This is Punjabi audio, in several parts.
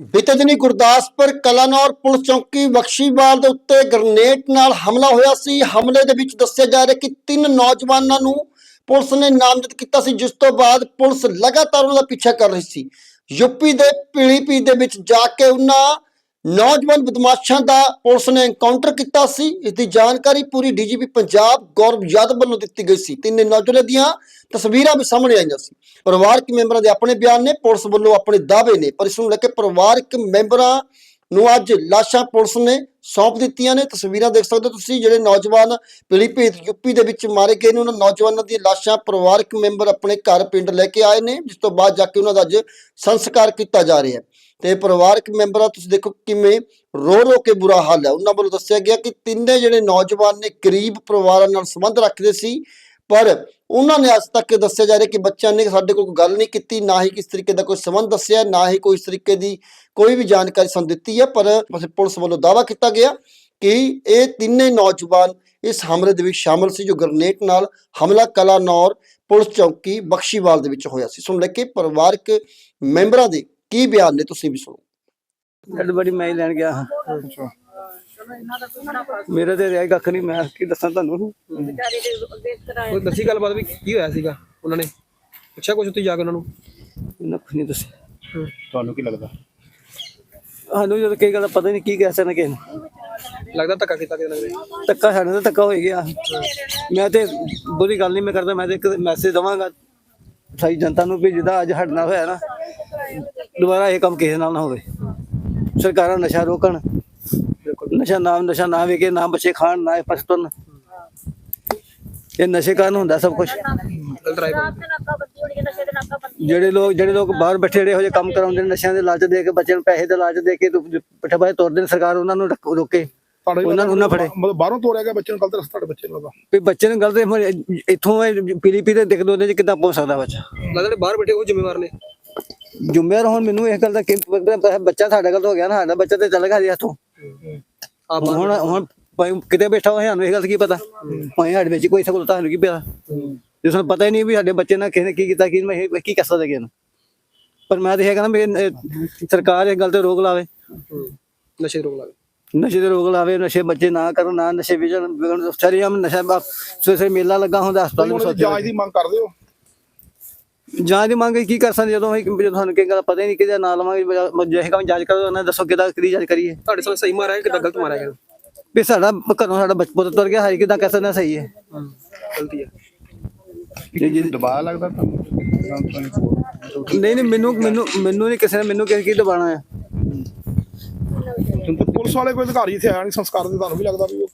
ਬੀਤੇ ਦਿਨੀ ਗੁਰਦਾਸਪੁਰ ਕਲਾਨੌਰ ਪੁਲਿਸ ਚੌਕੀ ਬਖਸ਼ੀਵਾਲ ਦੇ ਉੱਤੇ ਗ੍ਰਨੇਡ ਨਾਲ ਹਮਲਾ ਹੋਇਆ ਸੀ। ਹਮਲੇ ਦੇ ਵਿੱਚ ਦੱਸਿਆ ਜਾ ਰਿਹਾ ਕਿ ਤਿੰਨ ਨੌਜਵਾਨਾਂ ਨੂੰ ਪੁਲਿਸ ਨੇ ਨਾਮਜ਼ਦ ਕੀਤਾ ਸੀ, ਜਿਸ ਤੋਂ ਬਾਅਦ ਪੁਲਿਸ ਲਗਾਤਾਰ ਉਹਨਾਂ ਦਾ ਪਿੱਛਾ ਕਰ ਰਹੀ ਸੀ। ਯੂਪੀ ਦੇ ਪੀਲੀਪੀ ਦੇ ਵਿੱਚ ਜਾ ਕੇ ਉਹਨਾਂ ਨੌਜਵਾਨ ਬਦਮਾਸ਼ਾਂ ਦਾ ਪੁਲਿਸ ਨੇ ਐਨਕਾਊਂਟਰ ਕੀਤਾ ਸੀ। ਇਸ ਦੀ ਜਾਣਕਾਰੀ ਪੂਰੀ ਡੀਜੀਪੀ ਪੰਜਾਬ ਗੌਰਵ ਯਾਦਵ ਵੱਲੋਂ ਦਿੱਤੀ ਗਈ ਸੀ। ਤਿੰਨ ਨੌਜਵਾਨਾਂ ਦੀਆਂ ਤਸਵੀਰਾਂ ਵੀ ਸਾਹਮਣੇ ਆਈਆਂ ਸੀ। ਪਰਿਵਾਰਕ ਮੈਂਬਰਾਂ ਦੇ ਆਪਣੇ ਬਿਆਨ ਨੇ, ਪੁਲਿਸ ਵੱਲੋਂ ਆਪਣੇ ਦਾਅਵੇ ਨੇ, ਪਰ ਇਸ ਨੂੰ ਲੈ ਕੇ ਪਰਿਵਾਰਕ ਮੈਂਬਰਾਂ ਨੂੰ ਅੱਜ ਲਾਸ਼ਾਂ ਪੁਲਿਸ ਨੇ ਸੌਂਪ ਦਿੱਤੀਆਂ ਨੇ। ਤਸਵੀਰਾਂ ਦੇਖ ਸਕਦੇ ਹੋ ਤੁਸੀਂ, ਜਿਹੜੇ ਨੌਜਵਾਨ ਪਿਲੀਭੀਤ ਯੂਪੀ ਦੇ ਵਿੱਚ ਮਾਰੇ ਗਏ ਨੇ। ਉਹਨਾਂ ਨੌਜਵਾਨਾਂ ਦੀਆਂ ਲਾਸ਼ਾਂ ਪਰਿਵਾਰਕ ਮੈਂਬਰ ਆਪਣੇ ਘਰ ਪਿੰਡ ਲੈ ਕੇ ਆਏ ਨੇ, ਜਿਸ ਤੋਂ ਬਾਅਦ ਜਾ ਕੇ ਉਹਨਾਂ ਦਾ ਅੱਜ ਸੰਸਕਾਰ ਕੀਤਾ ਜਾ ਰਿਹਾ ਹੈ। ਤੇ ਪਰਿਵਾਰਕ ਮੈਂਬਰਾਂ, ਤੁਸੀਂ ਦੇਖੋ ਕਿਵੇਂ ਰੋ ਰੋ ਕੇ ਬੁਰਾ ਹਾਲ ਹੈ। ਉਹਨਾਂ ਵੱਲੋਂ ਦੱਸਿਆ ਗਿਆ ਕਿ ਤਿੰਨੇ ਜਿਹੜੇ ਨੌਜਵਾਨ ਨੇ ਗਰੀਬ ਪਰਿਵਾਰਾਂ ਨਾਲ ਸੰਬੰਧ ਰੱਖਦੇ ਸੀ, ਪਰ ਉਹਨਾਂ ਨੇ ਅੱਜ ਤੱਕ ਦੱਸਿਆ ਜਾ ਰਿਹਾ ਕਿ ਬੱਚਿਆਂ ਨੇ ਸਾਡੇ ਕੋਲ ਕੋਈ ਗੱਲ ਨਹੀਂ ਕੀਤੀ, ਨਾ ਹੀ ਕਿਸ ਤਰੀਕੇ ਦਾ ਕੋਈ ਸੰਬੰਧ ਦੱਸਿਆ, ਨਾ ਹੀ ਕੋਈ ਇਸ ਤਰੀਕੇ ਦੀ ਕੋਈ ਵੀ ਜਾਣਕਾਰੀ ਸਾਨੂੰ ਦਿੱਤੀ ਹੈ, ਪਰ ਪੁਲਿਸ ਵੱਲੋਂ ਦਾਅਵਾ ਕੀਤਾ ਗਿਆ ਕਿ ਇਹ ਤਿੰਨੇ ਨੌਜਵਾਨ ਇਸ ਹਮਲੇ ਦੇ ਵਿੱਚ ਸ਼ਾਮਲ ਸੀ, ਜੋ ਗ੍ਰਨੇਡ ਨਾਲ ਹਮਲਾ ਕਲਾਨੌਰ ਪੁਲਿਸ ਚੌਕੀ ਬਖਸ਼ੀਵਾਲ ਦੇ ਵਿੱਚ ਹੋਇਆ ਸੀ। ਸੁਣ ਲੈ ਕੇ ਪਰਿਵਾਰਕ ਮੈਂਬਰਾਂ ਦੇ ਕੀ ਬਿਆਨ ਨੇ ਤੁਸੀਂ ਵੀ ਸੁਣੋ। ਡੱਡ ਬੜੀ ਮੈਂ ਹੀ ਲੈਣ ਗਿਆ ਹਾਂ। ਮੇਰੇ ਤੇ ਰਹਿ ਕੱਖ ਨਹੀਂ ਮੈਂ ਕੀ ਦੱਸਾਂ ਤੁਹਾਨੂੰ? ਉਹ ਦੱਸੀ ਗੱਲਬਾਤ ਵੀ ਕੀ ਹੋਇਆ ਸੀਗਾ ਉਹਨਾਂ ਨੇ? ਪੁੱਛਿਆ ਕੁਝ ਤੁਸੀਂ ਜਾ ਕੇ ਉਹਨਾਂ ਨੂੰ? ਇਹਨਾਂ ਕੁਝ ਨਹੀਂ ਦੱਸਿਆ। ਤੁਹਾਨੂੰ ਕੀ ਲੱਗਦਾ? ਸਾਨੂੰ ਜਦੋਂ ਕਈ ਗੱਲ ਪਤਾ ਹੀ ਨਹੀਂ ਕੀ ਕਹਿ ਸਕਣਾ ਕਿਸੇ ਨੂੰ। ਲੱਗਦਾ ਧੱਕਾ ਕੀਤਾ ਕਿਸੇ ਨੇ। ਧੱਕਾ ਸਾਡੇ ਨਾਲ ਧੱਕਾ ਹੋ ਗਿਆ। ਮੈਂ ਤੇ ਬੁਰੀ ਗੱਲ ਨਹੀਂ ਮੈਂ ਕਰਦਾ ਮੈਂ ਤੇ ਇੱਕ ਮੈਸੇਜ ਦਵਾਂਗਾ। ਸਾਰੀ ਜਨਤਾ ਨੂੰ ਵੀ ਜਿਹਦਾ ਅੱਜ ਨਾਲ ਹੋਇਆ ਨਾ ਦੁਬਾਰਾ ਇਹ ਕੰਮ ਕਿਸੇ ਨਾਲ ਨਾ ਹੋਵੇ। ਸਰਕਾਰਾਂ ਨਸ਼ਾ ਰੋਕਣ। ਨਸ਼ਾ ਨਾਮ ਨਸ਼ਾ ਨਾ ਵੇਕੇ ਨਾ ਬੱਚੇ ਖਾਣ ਨਾ ਪਸਤਨ ਇਹ ਨਸ਼ੇ ਕਾਰਨ ਹੁੰਦਾ ਸਭ ਕੁਝ ਜਿਹੜੇ ਲੋਕ ਜਿਹੜੇ ਲੋਕ ਬਾਹਰ ਬੈਠੇ ਜਿਹੜੇ ਇਹੋ ਜਿਹੇ ਕੰਮ ਕਰਾਉਂਦੇ ਨੇ ਨਸ਼ਿਆਂ ਦੇ ਲਾਲਚ ਦੇ ਕੇ ਬੱਚਿਆਂ ਨੂੰ ਪੈਸੇ ਦੇ ਲਾਲਚ ਦੇ ਕੇ ਪਿੱਠੇ ਬਾਏ ਤੋਰਦੇ ਨੇ ਸਰਕਾਰ ਉਹਨਾਂ ਨੂੰ ਰਕ- ਉਹਨਾਂ ਨੂੰ ਨਾ ਫੜੇ। ਮਤਲਬ ਬਾਹਰੋਂ ਤੋੜਿਆ ਗਿਆ ਬੱਚੇ ਨੂੰ ਗਲਤ ਰਸਤਾ ਬੱਚੇ ਨੂੰ ਲੱਗਾ ਵੀ ਬੱਚੇ ਨੂੰ ਗਲਤ ਇੱਥੋਂ ਪੀਲੀਪੀ ਤੇ ਦਿਖ ਦੋਦੇ ਚ ਕਿੱਦਾਂ ਪਹੁੰਚ ਸਕਦਾ ਬੱਚਾ? ਲੱਗਦਾ ਜਿਹੜੇ ਬਾਹਰ ਬੈਠੇ ਉਹ ਜ਼ਿੰਮੇਵਾਰ ਨੇ। ਜ਼ਿੰਮੇਵਾਰ ਹੁਣ ਮੈਨੂੰ ਇਸ ਗੱਲ ਦਾ ਕਿ ਬੱਚਾ ਸਾਡਾ ਗਲਤ ਹੋ ਗਿਆ ਨਾ ਸਾਡਾ ਬੱਚਾ ਤੇ ਚੱਲ ਗਿਆ ਜੀ ਹੱਥੋਂ। ਆਪ ਹੁਣ ਹੁਣ ਕਿਤੇ ਬੈਠਾ ਹੋਇਆ ਸਾਨੂੰ ਇਹ ਗੱਲ ਕੀ ਪਤਾ? ਭਾਵੇਂ ਸਾਡੇ ਵਿੱਚ ਕੋਈ ਸਹੂਲਤ ਸਾਨੂੰ ਕੀ ਪਤਾ ਜੇ ਸਾਨੂੰ ਪਤਾ ਹੀ ਨਹੀਂ ਵੀ ਸਾਡੇ ਬੱਚੇ ਨਾਲ ਕਿਸੇ ਨੇ ਕੀ ਕੀਤਾ ਕੀ ਮੈਂ ਕੀ ਕਰ ਸਕਦਾ ਕਿਸੇ ਨੂੰ? ਪਰ ਮੈਂ ਤਾਂ ਇਹ ਕਹਿੰਦਾ ਇਹ ਸਰਕਾਰ ਇਹ ਗੱਲ ਤੇ ਰੋਕ ਲਾਵੇ। ਨਸ਼ੇ ਰੋਕ ਲਾਵੇ। ਨਸ਼ੇ ਤੇ ਰੋਕ ਲਾਵੇ ਨਸ਼ੇ ਬੱਚੇ ਨਾ ਕਰਨ ਨਾ ਨਸ਼ੇ ਵਿਜਣ ਵਿਗਣ ਸ਼ਰੀਆਮ ਨਸ਼ਾ ਸਵੇਰੇ ਮੇਲਾ ਲੱਗਾ ਹੁੰਦਾ ਹਸਪਤਾਲ ਦੀ ਜਾਂਚ ਦੀ ਮੰਗ ਕਰਦੇ ਹੋ ਜਾਂਚ ਦੀ ਮੰਗ ਕੀ ਕਰ ਸਕਦੇ ਜਦੋਂ ਅਸੀਂ ਜਦੋਂ ਸਾਨੂੰ ਕੀ ਗੱਲ ਪਤਾ ਹੀ ਨਹੀਂ ਕਿਹਦਾ ਨਾਂ ਲਵਾਂਗੇ ਜੇ ਕੰਮ ਜਾਂਚ ਕਰੋ ਉਹਨਾਂ ਦੱਸੋ ਕਿਹਦਾ ਕਿਹਦੀ ਜਾਂਚ ਕਰੀਏ। ਤੁਹਾਡੇ ਸਾਲ ਸਹੀ ਮਾਰਿਆ ਕਿਦਾਂ ਗਲਤ ਮਾਰਿਆ ਗਿਆ? ਵੀ ਸਾਡਾ ਘਰੋਂ ਸਾਡਾ ਬਚਪਨ ਤੁਰ ਗਿਆ ਹਾਈ ਕਿਦਾਂ ਕਹਿ ਸਕਦੇ ਸਹੀ ਹੈ। ਗਲਤੀ ਹੈ। ਜੀ- ਜੀ- ਦਬਾਅ ਲੱਗਦਾ ਤੁਹਾਨੂੰ? ਨਹੀਂ ਨਹੀਂ ਮੈਨੂੰ ਮੈਨੂੰ ਮੈਨੂੰ ਨਹੀਂ ਕਿਸੇ ਨੇ ਮੈਨੂੰ ਕਿਸੇ ਕੀ ਦਬਾਣਾ ਹੈ। ਪੁਲਿਸ ਵਾਲੇ ਕੋਈ ਅਧਿਕਾਰੀ ਇੱਥੇ ਆਇਆ ਨਹੀਂ ਸੰਸਕਾਰ ਦੇ ਤੁਹਾਨੂੰ ਵੀ ਲੱਗਦਾ ਵੀ ਉਹ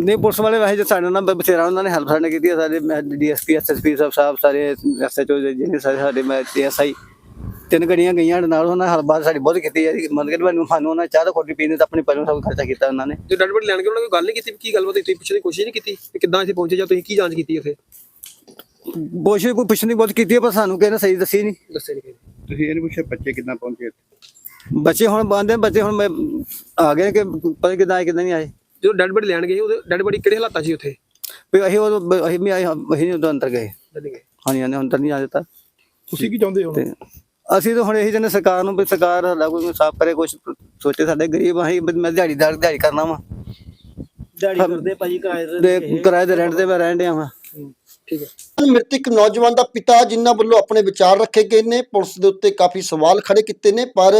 ਨਹੀਂ ਪੁਲਿਸ ਵਾਲੇ ਵੈਸੇ ਜੋ ਸਾਡੇ ਨਾਲ ਬਥੇਰਾ ਉਹਨਾਂ ਨੇ ਹੈਲਪ ਸਾਡੇ ਕੀਤੀ ਹੈ ਸਾਡੇ ਡੀਐਸਪੀ ਐਸਐਸਪੀ ਸਾਹਿਬ ਸਾਹਿਬ ਸਾਰੇ ਐਸਐਚਓ ਜਿਹਨੇ ਸਾਰੇ ਸਾਡੇ ਮੈਂ ਐਸਆਈ ਤਿੰਨ ਗੜੀਆਂ ਗਈਆਂ ਨਾਲ ਉਹਨਾਂ ਨੇ ਹਲਬਾਤ ਸਾਡੀ ਬਹੁਤ ਕੀਤੀ ਹੈ ਮਤਲਬ ਕਿ ਮੈਨੂੰ ਸਾਨੂੰ ਉਹਨਾਂ ਨੇ ਚਾਹ ਦਾ ਕੋਟੀ ਪੀਣ ਤਾਂ ਆਪਣੀ ਪਹਿਲੋਂ ਸਭ ਖਰਚਾ ਕੀਤਾ ਉਹਨਾਂ ਨੇ। ਜੇ ਡੱਡ ਬੱਡ ਲੈਣ ਕੇ ਉਹਨਾਂ ਨੇ ਕੋਈ ਗੱਲ ਨਹੀਂ ਕੀਤੀ ਵੀ ਕੀ ਗੱਲਬਾਤ ਤੁਸੀਂ ਪੁੱਛਣ ਦੀ ਕੋਸ਼ਿਸ਼ ਨਹੀਂ ਕੀਤੀ ਕਿ ਕਿੱਦਾਂ ਇੱਥੇ ਪਹੁੰਚੇ ਜਾਂ ਤੁਸੀਂ ਕੀ ਜਾਂਚ ਕੀਤੀ ਉੱਥੇ? ਬੋਸ਼ ਕੋਈ ਪੁੱਛਣ ਦੀ ਬਹੁਤ ਕੀਤੀ ਹੈ ਪਰ ਸਾਨੂੰ ਨੇ ਸਹੀ ਦੱਸੀ ਨਹੀਂ। ਦੱਸੇ ਨਹੀਂ ਤੁਸੀਂ ਇਹ ਨਹੀਂ ਪੁੱਛਿਆ ਬੱਚੇ ਕਿੱਦਾਂ ਪਹੁੰਚੇ ਬੱਚੇ ਹੁਣ ਬੰਦੇ ਬੱਚੇ ਹੁਣ ਮੈਂ ਆ ਗਏ ਕਿ ਪਤਾ ਕਿਦਾਂ ਆਏ ਕਿਦਾਂ ਨਹੀਂ ਆਏ। ਜਦੋਂ ਡੱਡ ਬੱਡ ਲੈਣ ਗਏ ਉਹਦੇ ਡੱਡ ਬੱਡੀ ਕਿਹੜੇ ਹਾਲਾਤਾਂ 'ਚ ਸੀ ਉੱਥੇ? ਵੀ ਅਸੀਂ ਉਹ ਅਸੀਂ ਵੀ ਆਏ ਅਸੀਂ ਨਹੀਂ ਉਦੋਂ ਅੰਦਰ ਗਏ। ਨਹੀਂ ਗਏ। ਹਾਂਜੀ ਹਾਂਜੀ ਅੰਦਰ ਨਹੀਂ ਆ ਦਿੱਤਾ। ਤੁਸੀਂ ਕੀ ਚਾਹੁੰਦੇ ਹੋ? ਤੇ ਅਸੀਂ ਤਾਂ ਹੁਣ ਇਹੀ ਜਨੇ ਸਰਕਾਰ ਨੂੰ ਵੀ ਸਰਕਾਰ ਸਾਡਾ ਕੋਈ ਸਾਫ਼ ਕਰੇ ਕੁਝ ਸੋਚੇ ਸਾਡੇ ਗਰੀਬ ਅਸੀਂ ਵੀ ਮੈਂ ਦਿਹਾੜੀਦਾਰ ਦਿਹਾੜੀ ਕਰਨਾ ਵਾ। ਦਿਹਾੜੀ ਕਰਦੇ ਭਾਜੀ ਕਿਰਾਏ ਦੇ ਕਿਰਾਏ ਦੇ ਰੈਂਟ ਤੇ ਮੈਂ ਰਹਿਣ ਡਿਆ ਵਾਂ। ਠੀਕ ਹੈ। ਮ੍ਰਿਤਕ ਨੌਜਵਾਨ ਦਾ ਪਿਤਾ ਜਿਨ੍ਹਾਂ ਵੱਲੋਂ ਆਪਣੇ ਵਿਚਾਰ ਰੱਖੇ ਗਏ ਨੇ ਪੁਲਿਸ ਦੇ ਉੱਤੇ ਕਾਫੀ ਸਵਾਲ ਖੜੇ ਕੀਤੇ ਨੇ ਪਰ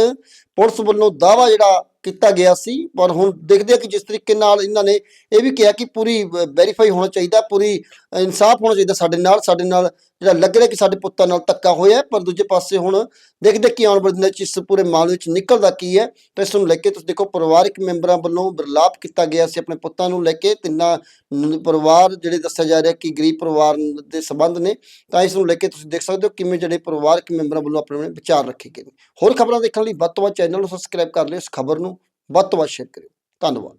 ਪੁਲਿਸ ਵੱਲੋਂ ਦਾਵਾ ਜਿਹੜਾ ਕੀਤਾ ਗਿਆ ਸੀ, ਪਰ ਹੁਣ ਦੇਖਦੇ ਆ ਕਿ ਜਿਸ ਤਰੀਕੇ ਨਾਲ ਇਹਨਾਂ ਨੇ ਇਹ ਵੀ ਕਿਹਾ ਕਿ ਪੂਰੀ ਵੈਰੀਫਾਈ ਹੋਣਾ ਚਾਹੀਦਾ, ਪੂਰੀ ਇਨਸਾਫ ਹੋਣਾ ਚਾਹੀਦਾ ਸਾਡੇ ਨਾਲ ਸਾਡੇ ਨਾਲ ਜਿਹੜਾ ਲੱਗ ਰਿਹਾ ਕਿ ਸਾਡੇ ਪੁੱਤਾਂ ਨਾਲ ਧੱਕਾ ਹੋਇਆ ਪਰ ਦੂਜੇ ਪਾਸੇ ਹੁਣ ਦੇਖਦੇ ਕਿ ਆਉਣ ਵਾਲੇ ਦਿਨਾਂ 'ਚ ਇਸ ਪੂਰੇ ਮਾਮਲੇ ਵਿੱਚ ਨਿਕਲਦਾ ਕੀ ਹੈ। ਤਾਂ ਇਸ ਨੂੰ ਲੈ ਕੇ ਤੁਸੀਂ ਦੇਖੋ ਪਰਿਵਾਰਕ ਮੈਂਬਰਾਂ ਵੱਲੋਂ ਬਰਲਾਪ ਕੀਤਾ ਗਿਆ ਸੀ ਆਪਣੇ ਪੁੱਤਾਂ ਨੂੰ ਲੈ ਕੇ, ਤਿੰਨਾਂ ਨ- ਪਰਿਵਾਰ ਜਿਹੜੇ ਦੱਸਿਆ ਜਾ ਰਿਹਾ ਕਿ ਗਰੀਬ ਪਰਿਵਾਰ ਦੇ ਸੰਬੰਧ ਨੇ, ਤਾਂ ਇਸ ਨੂੰ ਲੈ ਕੇ ਤੁਸੀਂ ਦੇਖ ਸਕਦੇ ਹੋ ਕਿਵੇਂ ਜਿਹੜੇ ਪਰਿਵਾਰਕ ਮੈਂਬਰਾਂ ਵੱਲੋਂ ਆਪਣੇ ਆਪਣੇ ਵਿਚਾਰ ਰੱਖੇ ਗਏ ਨੇ। ਹੋਰ ਖਬਰਾਂ ਦੇਖਣ ਲਈ ਵੱਧ ਤੋਂ ਵੱਧ ਚੈਨਲ ਨੂੰ ਸਬਸਕ੍ਰਾਈਬ ਕਰ ਲਿਓ, ਇਸ ਖਬਰ ਨੂੰ ਵੱਧ ਤੋਂ ਵੱਧ ਸ਼ੇਅਰ ਕਰਿਓ ਧੰਨਵਾਦ।